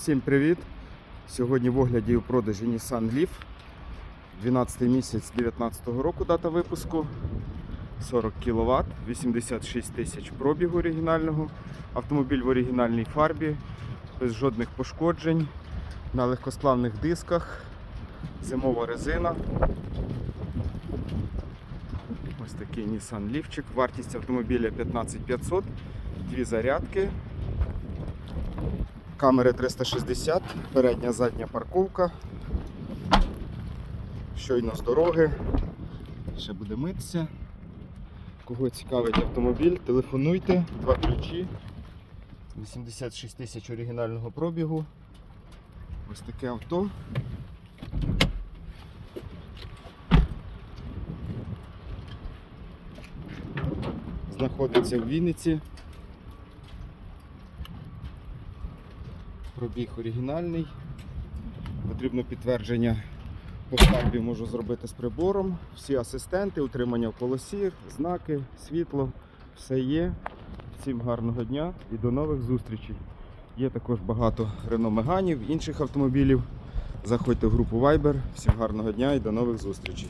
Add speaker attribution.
Speaker 1: Всім привіт! Сьогодні в огляді у продажі Nissan Leaf. 12 місяць 2019 року дата випуску. 40 кВт, 86 тисяч пробігу оригінального. Автомобіль в оригінальній фарбі, без жодних пошкоджень, на легкосплавних дисках, зимова резина. Ось такий Nissan Leafчик. Вартість автомобіля 15500, дві зарядки. Камери 360, передня задня парковка. Щойно з дороги. Ще буде митися. Кого цікавить автомобіль, телефонуйте, два ключі. 86 тисяч оригінального пробігу. Ось таке авто. Знаходиться в Вінниці. Пробіг оригінальний. Потрібно підтвердження по фарбі можу зробити з прибором. Всі асистенти, утримання в полосі, знаки, світло, все є. Всім гарного дня і до нових зустрічей. Є також багато Renault Megane, інших автомобілів. Заходьте в групу Viber. Всім гарного дня і до нових зустрічей.